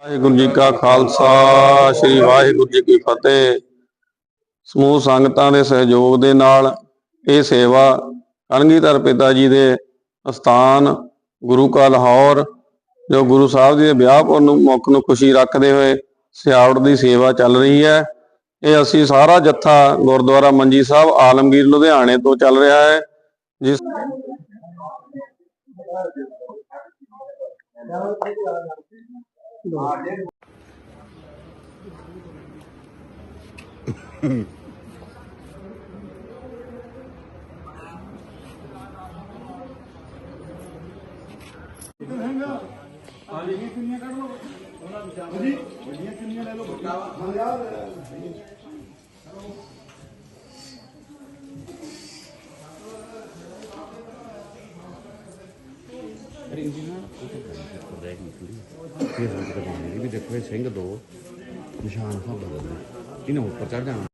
ਵਾਹਿਗੁਰੂ ਜੀ ਕਾ ਖਾਲਸਾ, ਸ੍ਰੀ ਵਾਹਿਗੁਰੂ ਜੀ ਕੀ ਫਤਿਹ। ਸਮੂਹ ਸੰਗਤਾਂ ਦੇ ਸਹਿਯੋਗ ਦੇ ਨਾਲ ਇਹ ਸੇਵਾ ਕਲਗੀਧਰ ਪਿਤਾ ਜੀ ਦੇ ਅਸਥਾਨ ਗੁਰੂ ਕਾ ਲਾਹੌਰ, ਜੋ ਗੁਰੂ ਸਾਹਿਬ ਜੀ ਦੇ ਵਿਆਹ ਪੁਰ ਨੂੰ ਮੁੱਖ ਨੂੰ ਖੁਸ਼ੀ ਰੱਖਦੇ ਹੋਏ ਸਿਆਵੜ ਦੀ ਸੇਵਾ ਚੱਲ ਰਹੀ ਹੈ। ਇਹ ਅਸੀਂ ਸਾਰਾ ਜੱਥਾ ਗੁਰਦੁਆਰਾ ਮੰਜੀ ਸਾਹਿਬ, ਆਲਮਗੀਰ ਲੁਧਿਆਣੇ ਤੋਂ ਚੱਲ ਰਿਹਾ ਹੈ। ਜਿਸ ਫਿਰ ਰੋਕ ਕਰਵਾਉਣੀ ਵੀ ਦੇਖੋ ਇਹ ਸਿੰਘ ਦੋ ਨਿਸ਼ਾਨ ਸਾਹਿਬ ਬਦਲਦੇ ਇਹਨੇ ਉੱਪਰ ਚੜ ਜਾਣਾ।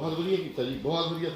ਬਹੁਤ ਵਧੀਆ ਕੀਤਾ ਜੀ ਬਹੁਤ ਵਧੀਆ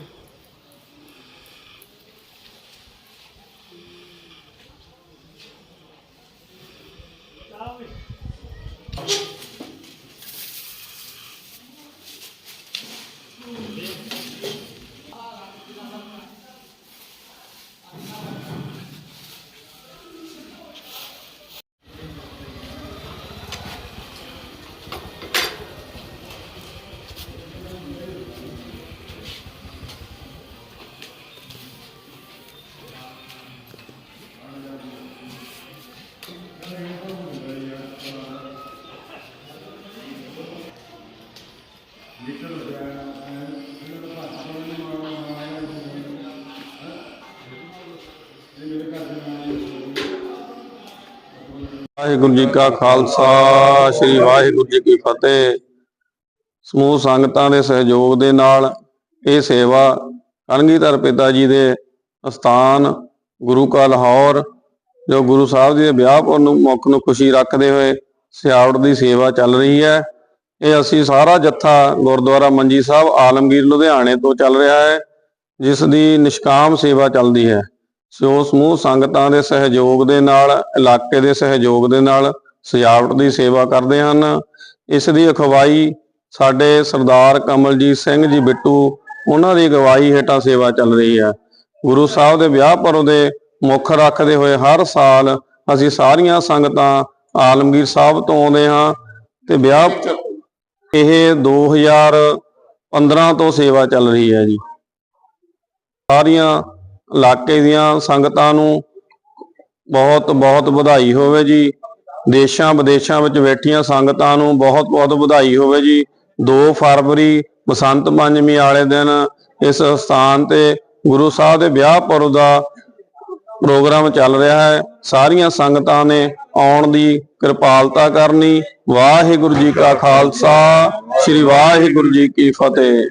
ਵਾਹਿਗੁਰੂ ਜੀ ਕਾ ਖਾਲਸਾ, ਸ੍ਰੀ ਵਾਹਿਗੁਰੂ ਜੀ ਕੀ ਫਤਿਹ। ਸਮੂਹ ਸੰਗਤਾਂ ਦੇ ਸਹਿਯੋਗ ਦੇ ਨਾਲ ਇਹ ਸੇਵਾ ਕਲਗੀਧਰ ਪਿਤਾ ਜੀ ਦੇ ਅਸਥਾਨ ਗੁਰੂ ਕਾ ਲਾਹੌਰ, ਜੋ ਗੁਰੂ ਸਾਹਿਬ ਜੀ ਦੇ ਵਿਆਹ ਨੂੰ ਮੁੱਖ ਨੂੰ ਖੁਸ਼ੀ ਰੱਖਦੇ ਹੋਏ ਸਿਆਵੜ ਦੀ ਸੇਵਾ ਚੱਲ ਰਹੀ ਹੈ। ਇਹ ਅਸੀਂ ਸਾਰਾ ਜੱਥਾ ਗੁਰਦੁਆਰਾ ਮੰਜੀ ਸਾਹਿਬ, ਆਲਮਗੀਰ ਲੁਧਿਆਣੇ ਤੋਂ ਚੱਲ ਰਿਹਾ ਹੈ, ਜਿਸ ਦੀ ਨਿਸ਼ਕਾਮ ਸੇਵਾ ਚੱਲਦੀ ਹੈ। ਸੋ ਸਮੂਹ ਸੰਗਤਾਂ ਦੇ ਸਹਿਯੋਗ ਦੇ ਨਾਲ, ਇਲਾਕੇ ਦੇ ਸਹਿਯੋਗ ਦੇ ਨਾਲ ਸਜਾਵਟ ਦੀ ਸੇਵਾ ਕਰਦੇ ਹਨ। ਇਸ ਦੀ ਅਗਵਾਈ ਸਾਡੇ ਸਰਦਾਰ ਕਮਲਜੀਤ ਸਿੰਘ ਜੀ ਬਿੱਟੂ, ਉਹਨਾਂ ਦੀ ਅਗਵਾਈ ਹੇਠਾਂ ਸੇਵਾ ਚੱਲ ਰਹੀ ਹੈ। ਗੁਰੂ ਸਾਹਿਬ ਦੇ ਵਿਆਹ ਪਰਵ ਦੇ ਮੁੱਖ ਰੱਖਦੇ ਹੋਏ ਹਰ ਸਾਲ ਅਸੀਂ ਸਾਰੀਆਂ ਸੰਗਤਾਂ ਆਲਮਗੀਰ ਸਾਹਿਬ ਤੋਂ ਆਉਂਦੇ ਹਾਂ ਤੇ ਵਿਆਹ ਇਹ 2015 ਤੋਂ ਸੇਵਾ ਚੱਲ ਰਹੀ ਹੈ ਜੀ। ਸਾਰੀਆਂ ਇਲਾਕੇ ਦੀਆਂ ਸੰਗਤਾਂ ਨੂੰ ਬਹੁਤ ਬਹੁਤ ਵਧਾਈ ਹੋਵੇ ਜੀ। ਦੇਸ਼ਾਂ ਵਿਦੇਸ਼ਾਂ ਵਿੱਚ ਬੈਠੀਆਂ ਸੰਗਤਾਂ ਨੂੰ ਬਹੁਤ ਬਹੁਤ ਵਧਾਈ ਹੋਵੇ ਜੀ। 2 ਫਰਵਰੀ, ਬਸੰਤ ਪੰਚਮੀ ਵਾਲੇ ਦਿਨ ਇਸ ਸਥਾਨ ਤੇ ਗੁਰੂ ਸਾਹਿਬ ਦੇ ਵਿਆਹ ਪੁਰਬ ਦਾ ਪ੍ਰੋਗਰਾਮ ਚੱਲ ਰਿਹਾ ਹੈ। ਸਾਰੀਆਂ ਸੰਗਤਾਂ ਨੇ ਆਉਣ ਦੀ ਕਿਰਪਾਲਤਾ ਕਰਨੀ। ਵਾਹਿਗੁਰੂ ਜੀ ਕਾ ਖਾਲਸਾ, ਸ੍ਰੀ ਵਾਹਿਗੁਰੂ ਜੀ ਕੀ ਫਤਿਹ।